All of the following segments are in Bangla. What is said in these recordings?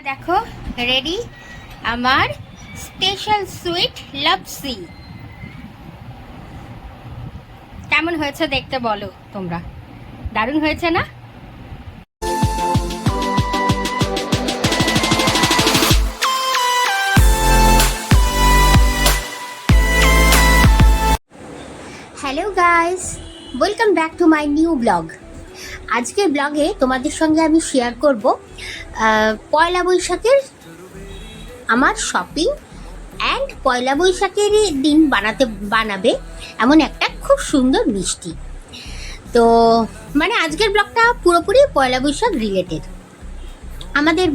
দেখো রেডি আমার স্পেশাল সুইট লাপসি কেমন হয়েছে দেখতে বলো তোমরা? দারুণ হয়েছে না? Hello guys welcome back to my new blog আজকের ব্লগে তোমাদের সঙ্গে আমি শেয়ার করব পয়লা বৈশাখের আমার শপিং অ্যান্ড পয়লা বৈশাখের দিন বানাতে, বানাবে এমন একটা খুব সুন্দর মিষ্টি। তো মানে আজকের ব্লগটা পুরোপুরি পয়লা বৈশাখ রিলেটেড আমাদের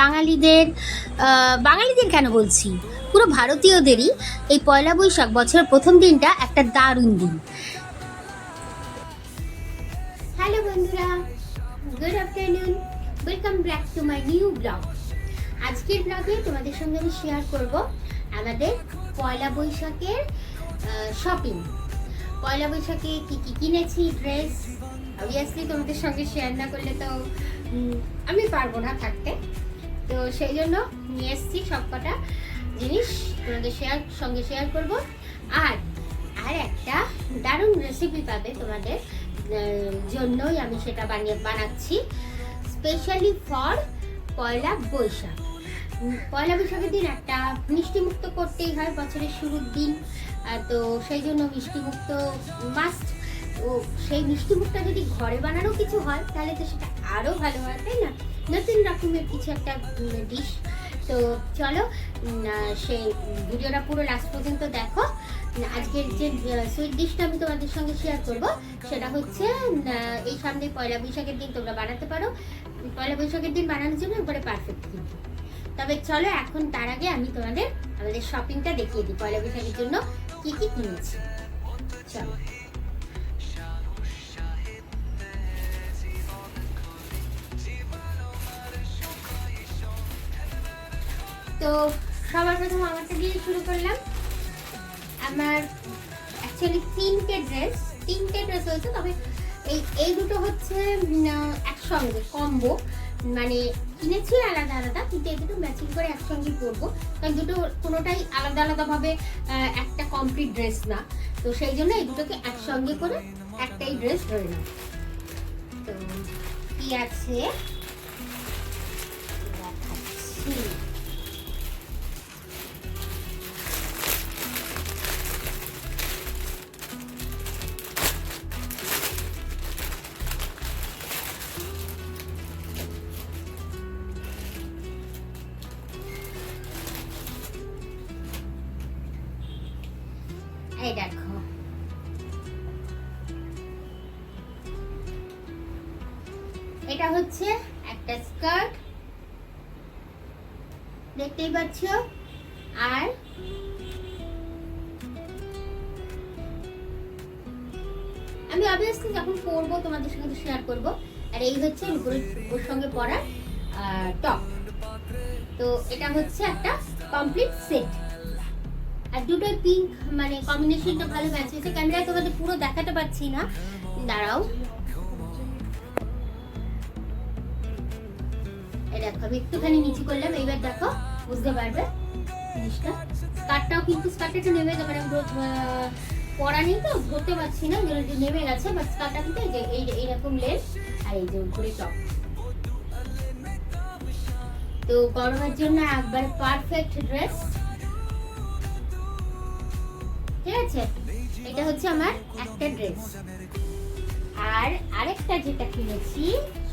বাঙালিদের বাঙালিদের কেন বলছি? পুরো ভারতীয়দেরই এই পয়লা বৈশাখ বছরের প্রথম দিনটা একটা দারুণ দিন। হ্যালো বন্ধুরা good afternoon welcome back to my new blog আজকের ব্লগে তোমাদের সঙ্গে আমি শেয়ার করব আমাদের পয়লা বৈশাখের শপিং পয়লা বৈশাখে কি কি কিনেছি ড্রেস অবভিয়াসলি তোমাদের সঙ্গে শেয়ার না করলে তো আমি পারব না থাকতে। তো সেই জন্য নিয়ে এসেছি সবকটা জিনিস তোমাদের শেয়ার সঙ্গে শেয়ার করব। আর আর একটা দারুণ রেসিপি পাবে তোমাদের জন্যই আমি সেটা বানিয়ে বানাচ্ছি। Specially for Poila Baishakh. পয়লা বৈশাখের দিন একটা মিষ্টিমুক্ত করতেই হয় বছরের শুরুর দিন। তো সেই জন্য মিষ্টি মুক্ত মাস্ট ও সেই মিষ্টিমুখটা যদি ঘরে বানানো কিছু হয়, তাহলে তো সেটা আরও ভালো হয়, তাই না? নতুন রকমের কিছু একটা ডিশ তো চলো সেই ভিডিওটা পুরো লাস্ট পর্যন্ত দেখো। আজকের যে সুইট ডিশটা আমি তোমাদের সঙ্গে শেয়ার করব, সেটা হচ্ছে এই সামনে পয়লা বৈশাখের দিন তোমরা বানাতে পারো। পয়লা বৈশাখের দিন বানানোর জন্য একবারে পারফেক্ট কিন্তু তবে চলো, এখন তার আগে আমি তোমাদের, আমাদের শপিংটা দেখিয়ে দিই পয়লা বৈশাখের জন্য কি কি কিনেছি। চলো। তো সবার প্রথম আমারটা দিয়ে শুরু করলাম। আমার অ্যাকচুয়ালি তিনটে ড্রেস তিনটে ড্রেস হয়েছে তবে এই এই দুটো হচ্ছে একসঙ্গে কম্বো মানে কিনেছি আলাদা আলাদা, কিন্তু এই দুটো ম্যাচিং করে একসঙ্গে পরবো। কারণ দুটো কোনোটাই আলাদা আলাদাভাবে একটা কমপ্লিট ড্রেস না। তো সেই জন্য এই দুটোকে একসঙ্গে করে একটাই ড্রেস ধরে নাও তো কি আছে? এই দেখো। এটা হচ্ছে একটা স্কার্ট। দেখতেই পাচ্ছ? আর আমি অবভিয়াসলি যখন পরবো তোমাদের সঙ্গে শেয়ার করব। আর এই হচ্ছে ওর সঙ্গে পরা টপ তো এটা হচ্ছে একটা কমপ্লিট সেট দুটোই পিঙ্ক মানে কম্বিনেশনটা ভালো ম্যাচ হয়েছে। ক্যামেরায় তোমাদের পুরো দেখাতে পাচ্ছি না। দাঁড়াও। দেখো, আমি একটুখানি নিচু করলাম, এইবার দেখো, বুঝতে পারবে? জিনিসটা। স্কার্টটাও কিন্তু স্কার্টটা একটু নেমে যাবে মানে পরা নেই তো, ধরতে পারছি না যেটা নেমে গেছে বাট স্কার্টটা কিন্তু এই যে, এই এইরকম লেস আর এই যে উপরে টপ তো গরমের জন্য একবার পারফেক্ট ড্রেস ঠিক আছে? এটা হচ্ছে আমার একটা ড্রেস আর আরেকটা যেটা কিনেছি,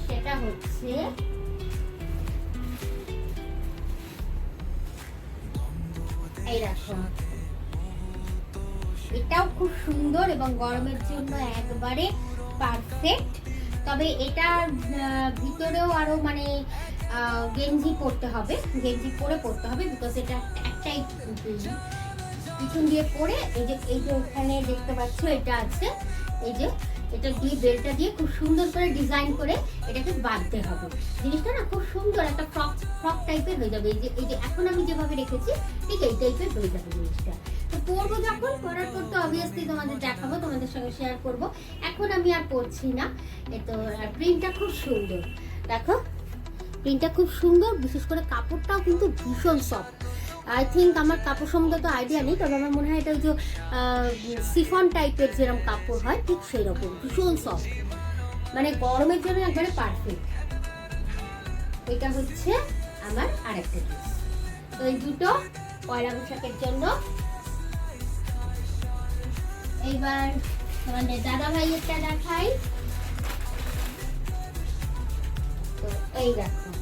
সেটা হচ্ছে এই দেখো। এটাও খুব সুন্দর এবং গরমের জন্য একবারে পারফেক্ট তবে এটার ভিতরেও আরও মানে গেঞ্জি পরতে হবে। গেঞ্জি পরে পরতে হবে বিকজ এটা একটাই পিছন দিয়ে পরে এই যে এই যে ওখানে দেখতে পাচ্ছ, এটা আছে। এই যে, এটা দিয়ে বেলটা দিয়ে খুব সুন্দর করে ডিজাইন করে এটাকে বাঁধতে হবে। জিনিসটা না খুব সুন্দর একটা ফ্রক ফ্রক টাইপের হয়ে যাবে। এই যে এই যে, এখন আমি যেভাবে রেখেছি, ঠিক এই টাইপের হয়ে যাবে জিনিসটা। তো পরবো যখন পরার পর তো অবভিয়াসলি তোমাদের দেখাবো, তোমাদের সঙ্গে শেয়ার করব। এখন আমি আর পরছি না। এ তো প্রিন্টটা খুব সুন্দর। দেখো প্রিন্টটা খুব সুন্দর, বিশেষ করে কাপড়টাও কিন্তু ভীষণ সফট আই থিঙ্ক আমার কাপড় সম্বন্ধে তো আইডিয়া নেই, তবে আমার মনে হয় এটা যে সিফন টাইপের যেরকম কাপড় হয়, ঠিক সেই রকম ভীষণ সফট মানে গরমের জন্য একবারে পারফেক্ট এটা হচ্ছে আমার আরেকটা ড্রেস তো এই দুটো পয়লা বৈশাখের জন্য। এইবার তোমাদের দাদা ভাইয়েরটা দেখাই। তো এই দেখো।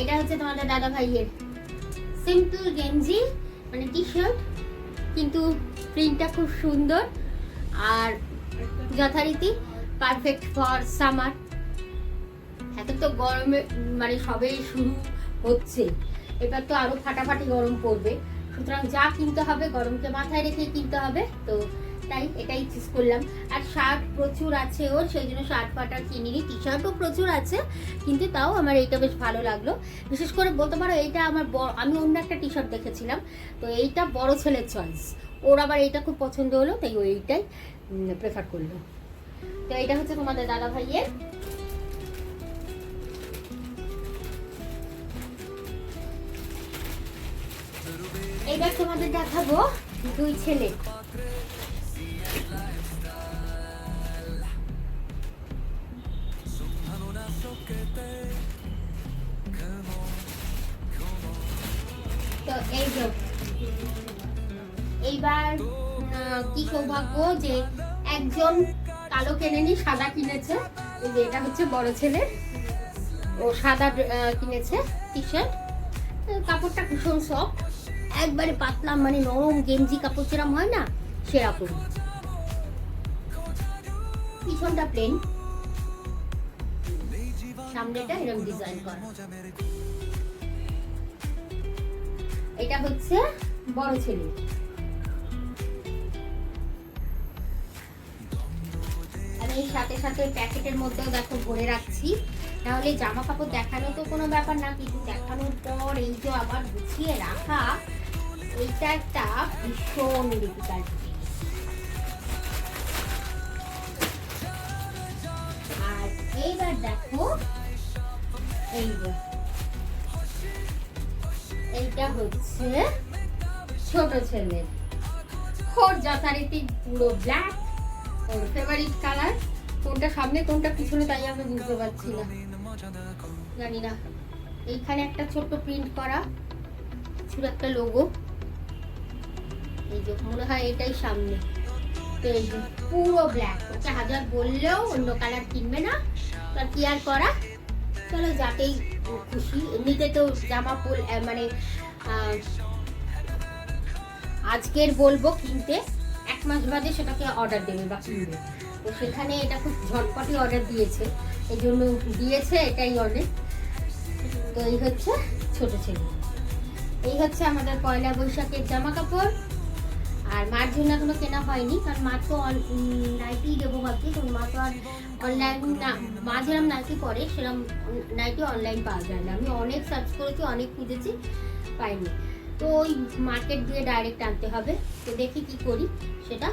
এটা হচ্ছে তোমাদের দাদা ভাইয়ের। সিম্পল গেঞ্জি মানে টি শার্ট কিন্তু প্রিন্টটা খুব সুন্দর আর যথারীতি পারফেক্ট ফর সামার এত তো গরমে মানে সবে শুরু হচ্ছে। এবার তো আরও ফাটাফাটি গরম পড়বে। সুতরাং যা কিনতে হবে, গরমকে মাথায় রেখে কিনতে হবে। তো তাই এটাই চুজ করলাম। আর শার্ট প্রচুর আছে ওর, সেই জন্য শার্ট ফাটা কিনিনি টি শার্টও প্রচুর আছে, কিন্তু তাও আমার এইটা বেশ ভালো লাগল। বিশেষ করে বলতে পারো এইটা আমার বড় আমি অন্য একটা টি শার্ট দেখেছিলাম, তো এইটা বড় ছেলের চয়েস ওর আবার এইটা খুব পছন্দ হলো, তাই ও এইটাই প্রেফার করল। তো এইটা হচ্ছে তোমাদের দাদা ভাইয়ের এইবার তোমাদের দেখাবো দুই ছেলে। তো এই এইবার কি সৌভাগ্য যে একজন কালো কেনেনি সাদা কিনেছে। যে এটা হচ্ছে বড় ছেলে। ও সাদা কিনেছে টি শার্ট কাপড়টা ভীষণ সফট একবারে পাতলা মানে নরম গেঞ্জি কাপড় যেরকম হয় না, সেরকম। পিছনটা প্লেন এটা হচ্ছে বড় ছেলে। সাথে সাথে প্যাকেটের মধ্যেও দেখো ভরে রাখছি। তাহলে জামা কাপড় দেখানো তো কোনো ব্যাপার না, কিন্তু দেখানোর পর এই যে আবার গুছিয়ে রাখা, এইটা একটা ভীষণ ডিফিকাল্ট এইবার দেখো এই এইটা হচ্ছে ছোট ছেলের। ওর যথারীতি পুরো ব্ল্যাক ওর ফেভারিট কালার কোনটা সামনে, কোনটা পিছনে তাই আমি বুঝতে পারছি না। জানি না। এইখানে একটা ছোট্ট প্রিন্ট করা। ছোট একটা লোগো এই যে, মনে হয় এটাই সামনে। তো এই পুরো ব্ল্যাক ওকে হাজার বললেও অন্য কালার কিনবে না। তার কি আর করা? চলো যাতেই খুশি। এমনিতে তো জামা আহ, মানে আজকের বলব কিনতে। এক মাস বাদে সেটাকে অর্ডার দেবে বা কিনবে। তো সেখানে এটা খুব ঝটপটি অর্ডার দিয়েছে। এই জন্য দিয়েছে এটাই অনেক তো এই হচ্ছে ছোট ছেলে। এই হচ্ছে আমাদের পয়লা বৈশাখের জামা কাপড় আর মার জন্য এখনও কেনা হয়নি কারণ মা তো নাইটি দেবো ভাবছি তো মা তো আর অনলাইন না মা যেরকম নাইটি পরে সেরকম নাইটি অনলাইন পাওয়া যায় না। আমি অনেক সার্চ করেছি, অনেক খুঁজেছি, পাইনি। তো ওই মার্কেট দিয়ে ডাইরেক্ট আনতে হবে। তো দেখি কি করি সেটা।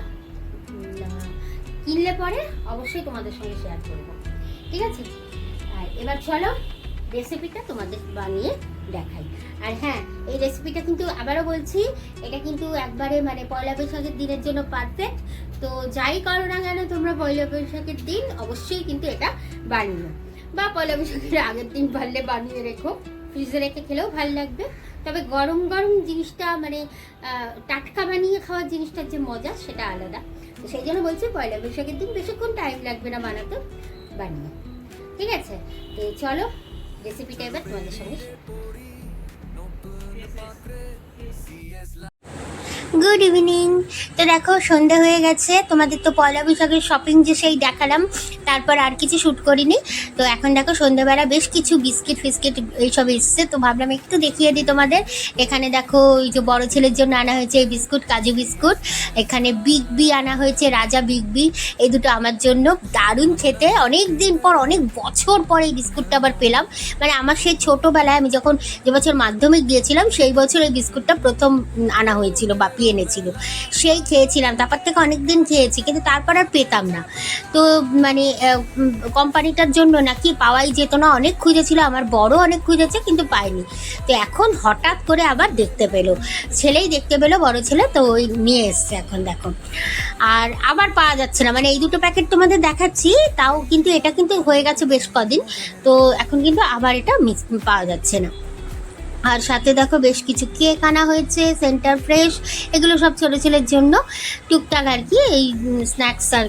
কিনলে পরে অবশ্যই তোমাদের সঙ্গে শেয়ার করব। ঠিক আছে? আর এবার চলো রেসিপিটা তোমাদের বানিয়ে দেখাই। আর হ্যাঁ এই রেসিপিটা কিন্তু আবারও বলছি, এটা কিন্তু একবারে মানে পয়লা বৈশাখের দিনের জন্য পারফেক্ট তো যাই করো না কেন, তোমরা পয়লা বৈশাখের দিন অবশ্যই কিন্তু এটা বানিও বা পয়লা বৈশাখের আগের দিন পারলে বানিয়ে রেখো, ফ্রিজে রেখে খেলেও ভালো লাগবে। তবে গরম গরম জিনিসটা মানে টাটকা বানিয়ে খাওয়ার জিনিসটার যে মজা, সেটা আলাদা। তো সেই জন্য বলছি পয়লা বৈশাখের দিন বেশিক্ষণ টাইম লাগবে না বানাতে, বানিয়ে। ঠিক আছে? তো চলো রেসিপিটা এবার তোমাদের সঙ্গে গুড ইভিনিং তো দেখো সন্ধ্যা হয়ে গেছে। তোমাদের তো পয়লা বৈশাখের শপিং যে সেই দেখালাম। তারপর আর কিছু শ্যুট করিনি। তো এখন দেখো সন্ধ্যেবেলা বেশ কিছু বিস্কিট ফিস্কিট এইসব এসছে। তো ভাবলাম একটু দেখিয়ে দিই তোমাদের। এখানে দেখো ওই যে বড় ছেলের জন্য আনা হয়েছে এই বিস্কুট, কাজু বিস্কুট। এখানে বিগ বি আনা হয়েছে, রাজা বিগ বি এই দুটো আমার জন্য দারুণ খেতে। অনেক দিন পর, অনেক বছর পর এই বিস্কুটটা আবার পেলাম। মানে আমার সেই ছোটোবেলায় আমি যখন যে বছর মাধ্যমিক গিয়েছিলাম, সেই বছর এই বিস্কুটটা প্রথম আনা হয়েছিল বা বাপি এনেছিল। সেই খেয়েছিলাম। তারপর থেকে অনেক দিন খেয়েছি, কিন্তু তারপর আর পেতাম না। তো মানে কোম্পানিটার জন্য নাকি পাওয়াই যেত না, অনেক খুঁজেছিল, আমার বড় অনেক খুঁজেছে, কিন্তু পাইনি। তো এখন হঠাৎ করে আবার দেখতে পেল। ছেলেই দেখতে পেল, বড় ছেলে, তো ওই নিয়ে এসছে এখন, দেখো। আর আবার পাওয়া যাচ্ছে না মানে এই দুটো প্যাকেট তোমাদের দেখাচ্ছি, তাও কিন্তু এটা কিন্তু হয়ে গেছে বেশ কদিন, তো এখন কিন্তু আবার এটা মিস পাওয়া যাচ্ছে না। আর সাথে দেখো বেশ কিছু কেক আনা হয়েছে, সেন্টার ফ্রেশ, এগুলো সব ছোটো ছেলের জন্য। টুকটাক আর কি এই স্ন্যাক্স আর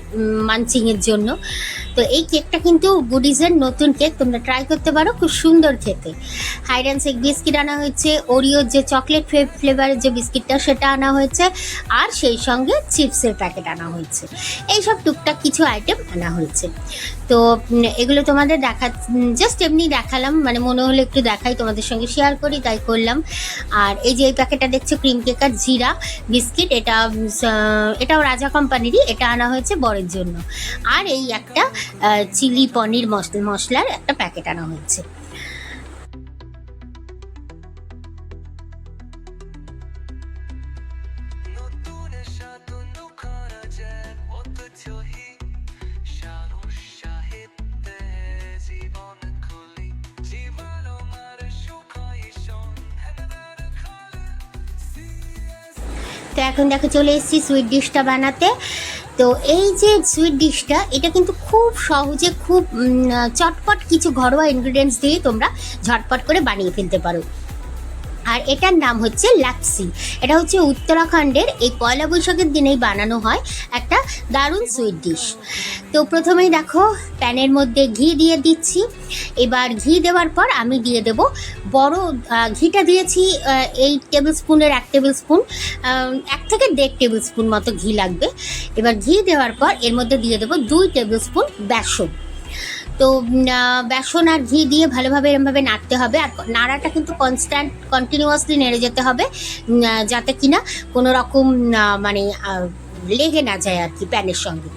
মানচিংয়ের জন্য। তো এই কেকটা কিন্তু গুডিজের নতুন কেক, তোমরা ট্রাই করতে পারো, খুব সুন্দর খেতে। হাইড অ্যান্ড সিক বিস্কিট আনা হয়েছে ওরিওর যে চকলেট ফ্লেভারের যে বিস্কিটটা সেটা আনা হয়েছে, আর সেই সঙ্গে চিপসের প্যাকেট আনা হয়েছে। এইসব টুকটাক কিছু আইটেম আনা হয়েছে। তো এগুলো তোমাদের দেখা জাস্ট এমনি দেখালাম মানে মনে হলো একটু দেখাই, তোমাদের সঙ্গে শেয়ার করি। তাই করলাম। আর এই যে এই প্যাকেটটা দেখছ ক্রিম কেক আর জিরা বিস্কিট এটা এটাও রাজা কোম্পানিরই এটা আনা হয়েছে বরের জন্য। আর এই একটা চিলি পনির মশলা মশলার একটা প্যাকেট আনা হয়েছে। তো এখন দেখো চলে এসেছি সুইট ডিশটা বানাতে। তো এই যে সুইট ডিশটা এটা কিন্তু খুব সহজে খুব চটপট কিছু ঘরোয়া ইনগ্রিডিয়েন্টস দিয়ে তোমরা ঝটপট করে বানিয়ে ফেলতে পারো। আর এটার নাম হচ্ছে লাক্সি এটা হচ্ছে উত্তরাখণ্ডের এই পয়লা বৈশাখের দিনেই বানানো হয় একটা দারুণ সুইট ডিশ তো প্রথমেই দেখো, প্যানের মধ্যে ঘি দিয়ে দিচ্ছি। এবার ঘি দেওয়ার পর আমি দিয়ে দেব বড় ঘিটা দিয়েছি এই টেবিল স্পুনের এক টেবিল স্পুন এক থেকে দেড় টেবিল স্পুন মতো ঘি লাগবে। এবার ঘি দেওয়ার পর এর মধ্যে দিয়ে দেবো দুই টেবিল স্পুন বেসন। তো বেসন আর ঘি দিয়ে ভালোভাবে এরমভাবে নাড়তে হবে। আর নাড়াটা কিন্তু কনস্ট্যান্ট কন্টিনিউয়াসলি নেড়ে যেতে হবে যাতে কিনা কোনো রকম মানে লেগে না যায় আর কি প্যানের সঙ্গে।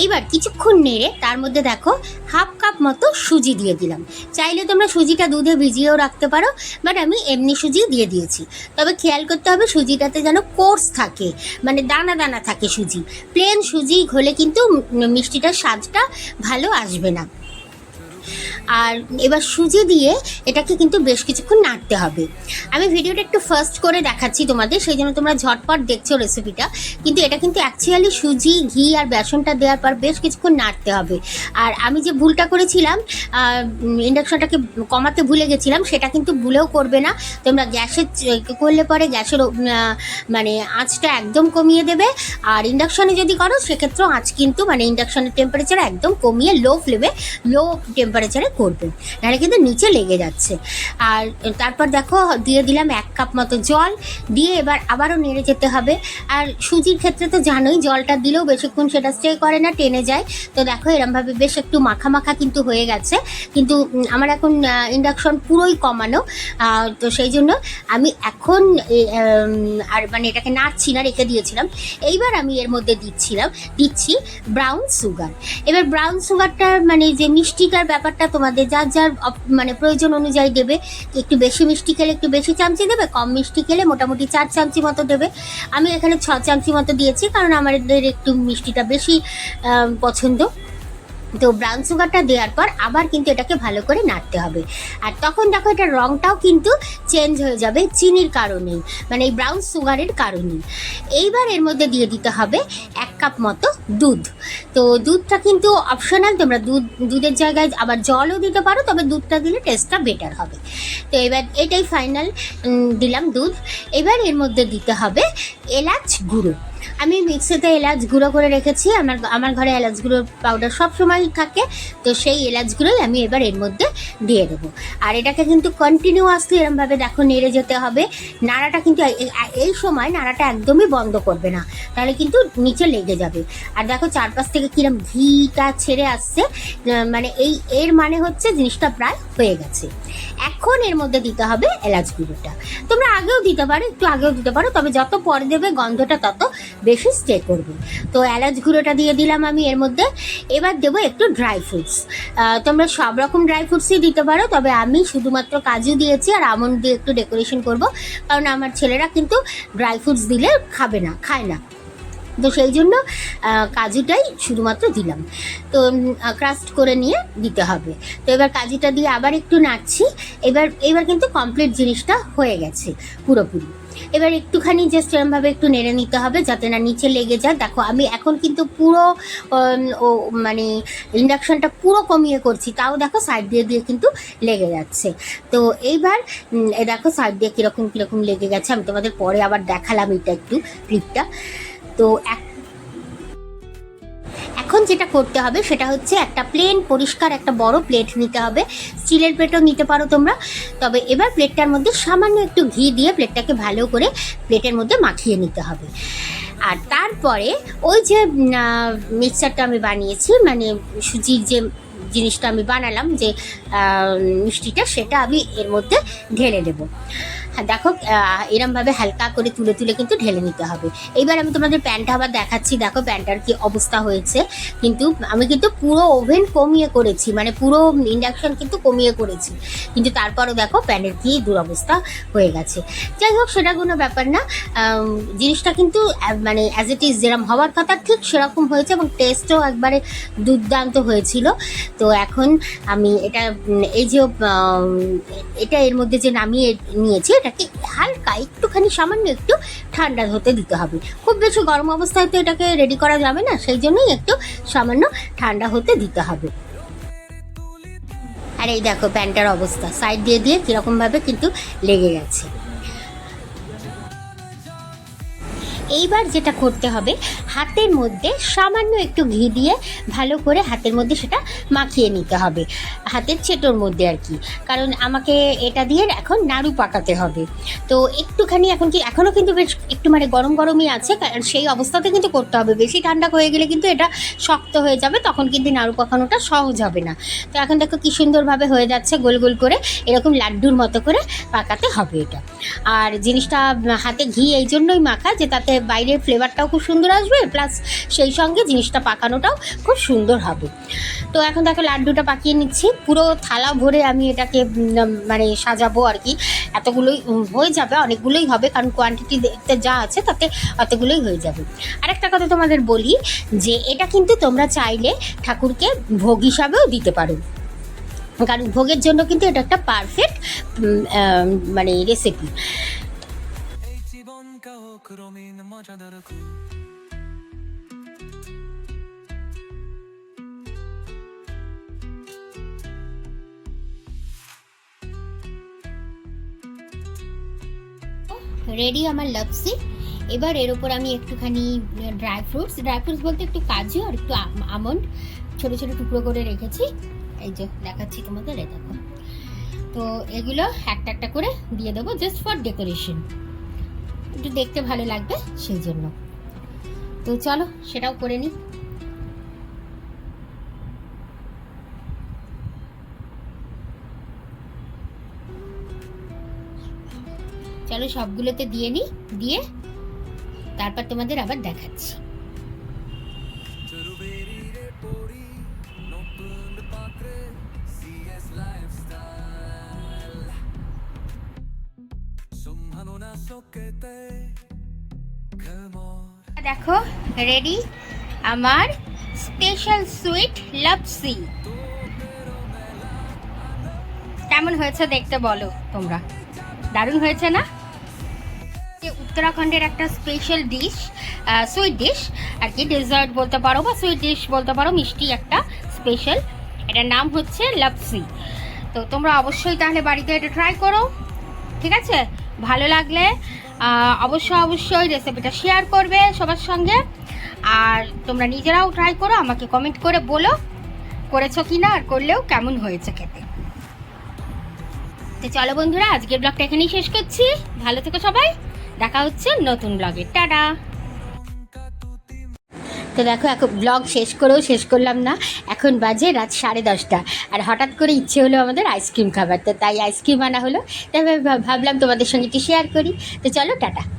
এইবার কিছুক্ষণ নেড়ে তার মধ্যে দেখো হাফ কাপ মতো সুজি দিয়ে দিলাম। চাইলে তোমরা সুজিটা দুধে ভিজিয়েও রাখতে পারো, বাট আমি এমনি সুজি দিয়ে দিয়েছি। তবে খেয়াল করতে হবে সুজিটাতে যেন কোর্স থাকে মানে দানা দানা থাকে সুজি। প্লেন সুজি হলে কিন্তু মিষ্টিটার স্বাদটা ভালো আসবে না। আর এবার সুজি দিয়ে এটাকে কিন্তু বেশ কিছুক্ষণ নাড়তে হবে। আমি ভিডিওটা একটু ফার্স্ট করে দেখাচ্ছি তোমাদের, সেই জন্য তোমরা ঝটপট দেখছ রেসিপিটা কিন্তু এটা কিন্তু অ্যাকচুয়ালি সুজি, ঘি আর বেসনটা দেওয়ার পর বেশ কিছুক্ষণ নাড়তে হবে। আর আমি যে ভুলটা করেছিলাম ইন্ডাকশনটাকে কমাতে ভুলে গেছিলাম, সেটা কিন্তু ভুলেও করবে না। তোমরা গ্যাসের করলে পরে গ্যাসের মানে আঁচটা একদম কমিয়ে দেবে। আর ইন্ডাকশনে যদি করো, সেক্ষেত্রেও আঁচ কিন্তু মানে ইন্ডাকশনের টেম্পারেচার একদম কমিয়ে লো ফ্লেমে লো টেম্পারেচারে করবে। নাহলে কিন্তু নিচে লেগে যাচ্ছে। আর তারপর দেখো, দিয়ে দিলাম এক কাপ মতো জল। দিয়ে এবার আবারও নেড়ে যেতে হবে। আর সুজির ক্ষেত্রে তো জানোই, জলটা দিলেও বেশিক্ষণ সেটা স্টে করে না, টেনে যায়। তো দেখো, এরমভাবে বেশ একটু মাখা মাখা কিন্তু হয়ে গেছে। কিন্তু আমার এখন ইন্ডাকশন পুরোই কমানো। তো সেই জন্য আমি এখন আর মানে এটাকে নাড়ছি না, রেখে দিয়েছিলাম। এইবার আমি এর মধ্যে দিচ্ছিলাম, দিচ্ছি ব্রাউন সুগার এবার ব্রাউন সুগারটার মানে যে মিষ্টিটার ব্যাপারটা তোমাদের যার যার মানে প্রয়োজন অনুযায়ী দেবে। একটু বেশি মিষ্টি খেলে একটু বেশি চামচি দেবে, কম মিষ্টি খেলে মোটামুটি চার চামচি মতো দেবে। আমি এখানে ছ চামচি মতো দিয়েছি, কারণ আমাদের একটু মিষ্টিটা বেশি পছন্দ। তো ব্রাউন সুগারটা দেওয়ার পর আবার কিন্তু এটাকে ভালো করে নাড়তে হবে। আর তখন দেখো এটার রঙটাও কিন্তু চেঞ্জ হয়ে যাবে চিনির কারণেই মানে এই ব্রাউন সুগারের কারণেই। এইবার এর মধ্যে দিয়ে দিতে হবে এক কাপ মতো দুধ। তো দুধটা কিন্তু অপশনাল তোমরা দুধ, দুধের জায়গায় আবার জলও দিতে পারো, তবে দুধটা দিলে টেস্টটা বেটার হবে। তো এবার এটাই ফাইনাল দিলাম দুধ। এবার এর মধ্যে দিতে হবে এলাচ গুঁড়ো। আমি মিক্সিতে এলাচ গুঁড়ো করে রেখেছি। আমার আমার ঘরে এলাচ গুঁড়োর পাউডার সব সময় থাকে। তো সেই এলাচ গুঁড়োই আমি এবার এর মধ্যে দিয়ে দেবো। আর এটাকে কিন্তু কন্টিনিউয়াসলি এরমভাবে দেখো নেড়ে যেতে হবে। নাড়াটা কিন্তু এই- সময় নাড়াটা একদমই বন্ধ করবে না। তাহলে কিন্তু নিচে লেগে যাবে। আর দেখো চারপাশ থেকে কিরম ঘিটা ছেড়ে আসছে। মানে এই এর মানে হচ্ছে জিনিসটা প্রায় হয়ে গেছে। এখন এর মধ্যে দিতে হবে এলাচ গুঁড়োটা। তোমরা আগেও দিতে পারো, একটু আগেও দিতে পারো, তবে যত পরে দেবে গন্ধটা তত বেশি স্টে করবে। তো এলাচ গুঁড়োটা দিয়ে দিলাম আমি এর মধ্যে। এবার দেবো একটু ড্রাই ফ্রুটস তোমরা সব রকম ড্রাই ফ্রুটসই দিতে পারো, তবে আমি শুধুমাত্র কাজু দিয়েছি আর আমন্ড দিয়ে একটু ডেকোরেশন করব। কারণ আমার ছেলেরা কিন্তু ড্রাই ফ্রুটস দিলে খাবে না, খায় না। তো সেই জন্য কাজুটাই শুধুমাত্র দিলাম। তো ক্রাস্ট করে নিয়ে দিতে হবে। তো এবার কাজুটা দিয়ে আবার একটু নাড়ছি। এবার এবার কিন্তু কমপ্লিট জিনিসটা হয়ে গেছে, পুরোপুরি। এবার একটুখানি জাস্ট এরমভাবে একটু নেড়ে নিতে হবে, যাতে না নিচে লেগে যায়। দেখো, আমি এখন কিন্তু পুরো ও মানে ইন্ডাকশনটা পুরো কমিয়ে করছি, তাও দেখো সাইড দিয়ে দিয়ে কিন্তু লেগে যাচ্ছে। তো এইবার দেখো সাইড দিয়ে কীরকম কীরকম লেগে গেছে, আমি তোমাদের পরে আবার দেখালাম এটা একটু ক্লিপটা তো এক এখন যেটা করতে হবে সেটা হচ্ছে একটা প্লেন পরিষ্কার একটা বড় প্লেট নিতে হবে। স্টিলের প্লেটও নিতে পারো তোমরা। তবে এবার প্লেটটার মধ্যে সামান্য একটু ঘি দিয়ে প্লেটটাকে ভালো করে প্লেটের মধ্যে মাখিয়ে নিতে হবে। আর তারপরে ওই যে মিক্সচারটা আমি বানিয়েছি মানে সুজির যে জিনিসটা আমি বানালাম, যে মিষ্টিটা, সেটা আমি এর মধ্যে ঢেলে দেবো। দেখো এরমভাবে হালকা করে তুলে তুলে কিন্তু ঢেলে নিতে হবে। এইবার আমি তোমাদের প্যানটা আবার দেখাচ্ছি। দেখো প্যানটার কি অবস্থা হয়েছে। কিন্তু আমি কিন্তু পুরো ওভেন কমিয়ে করেছি। মানে পুরো ইন্ডাকশন কিন্তু কমিয়ে করেছি। কিন্তু তারপরও দেখো প্যানের কি দুরবস্থা হয়ে গেছে। যাই হোক, সেটা কোনো ব্যাপার না। জিনিসটা কিন্তু মানে অ্যাজ ইট ইজ যেরকম হওয়ার কথা ঠিক সেরকম হয়েছে এবং টেস্টও একবারে দুর্দান্ত হয়েছিল। তো এখন আমি এটা এই যে এটা এর মধ্যে যে নামিয়ে নিয়েছি এটাকে হালকা একটুখানি সামান্য একটু ঠান্ডা হতে দিতে হবে। খুব বেশি গরম অবস্থায় তো এটাকে রেডি করা যাবে না, সেই জন্যই একটু সামান্য ঠান্ডা হতে দিতে হবে। আর এই দেখো প্যান্টার অবস্থা সাইড দিয়ে দিয়ে কীরকমভাবে কিন্তু লেগে গেছে। এইবার যেটা করতে হবে, হাতের মধ্যে সামান্য একটু ঘি দিয়ে ভালো করে হাতের মধ্যে সেটা মাখিয়ে নিতে হবে। হাতের চেটোর মধ্যে আর কি। কারণ আমাকে এটা দিয়ে এখন নাড়ু পাকাতে হবে। তো একটুখানি এখন কি এখনও কিন্তু বেশ একটু মানে গরম গরমই আছে, কারণ সেই অবস্থাতে কিন্তু করতে হবে। বেশি ঠান্ডা হয়ে গেলে কিন্তু এটা শক্ত হয়ে যাবে, তখন কিন্তু নাড়ু পাকানোটা সহজ হবে না। তো এখন দেখো কি সুন্দরভাবে হয়ে যাচ্ছে গোল গোল করে, এরকম লাড্ডুর মতো করে পাকাতে হবে এটা। আর জিনিসটা হাতে ঘি এই জন্যই মাখা যে তাতে বাইরের ফ্লেভারটাও খুব সুন্দর আসবে প্লাস সেই সঙ্গে জিনিসটা পাকানোটাও খুব সুন্দর হবে। তো এখন দেখো লাড্ডুটা পাকিয়ে নিচ্ছি। পুরো থালা ভরে আমি এটাকে মানে সাজাবো আর কি। এতগুলোই হয়ে যাবে, অনেকগুলোই হবে, কারণ কোয়ান্টিটি দেখতে যা আছে তাতে অতগুলোই হয়ে যাবে। আরেকটা কথা তোমাদের বলি, যে এটা কিন্তু তোমরা চাইলে ঠাকুরকে ভোগ হিসাবেও দিতে পারো। কারণ ভোগের জন্য কিন্তু এটা একটা পারফেক্ট মানে রেসিপি রেডি আমার লপসি এবার এর উপর আমি একটুখানি ড্রাই ফ্রুটস ড্রাই ফ্রুটস বলতে একটু কাজু আর একটু আমন্ড ছোট ছোট টুকরো করে রেখেছি। এই যে দেখাচ্ছি তোমাদের, এই দেখো। তো এগুলো একটা একটা করে দিয়ে দেবো জাস্ট ফর ডেকোরেশন একটু দেখতে ভালো লাগবে, সেই জন্য। তো চলো, সেটাও করে নিই। চলো সবগুলোতে দিয়ে নিই, দিয়ে তারপর তোমাদের আবার দেখাচ্ছি। দেখো রেডি আমার স্পেশাল সুইট লাপসি কেমন হয়েছে দেখতে বলো তোমরা? দারুণ হয়েছে না? উত্তরাখণ্ডের একটা স্পেশাল ডিশ সুইট ডিশ আর কি ডেজার্ট বলতে পারো বা সুইট ডিশ বলতে পারো, মিষ্টি একটা স্পেশাল এটার নাম হচ্ছে লাপসি তো তোমরা অবশ্যই তাহলে বাড়িতে এটা ট্রাই করো, ঠিক আছে? ভালো লাগলে অবশ্যই অবশ্যই রেসিপিটা শেয়ার করবে সবার সঙ্গে। আর তোমরা নিজেরাও ট্রাই করো, আমাকে কমেন্ট করে বলো, করেছ কি না আর করলেও কেমন হয়েছে খেতে। তো চলো বন্ধুরা, আজকের ব্লগটা এখানেই শেষ করছি। ভালো থেকো সবাই, দেখা হচ্ছে নতুন ব্লগে টাটা! তো দেখো, এখন ব্লগ শেষ করেও শেষ করলাম না। এখন বাজে রাত সাড়ে দশটা। আর হঠাৎ করে ইচ্ছে হলো আমাদের আইসক্রিম খাবার। তো তাই আইসক্রিম আনা হলো। তাই ভাব- ভাবলাম তোমাদের সঙ্গে একটু শেয়ার করি। তো চলো, টাটা।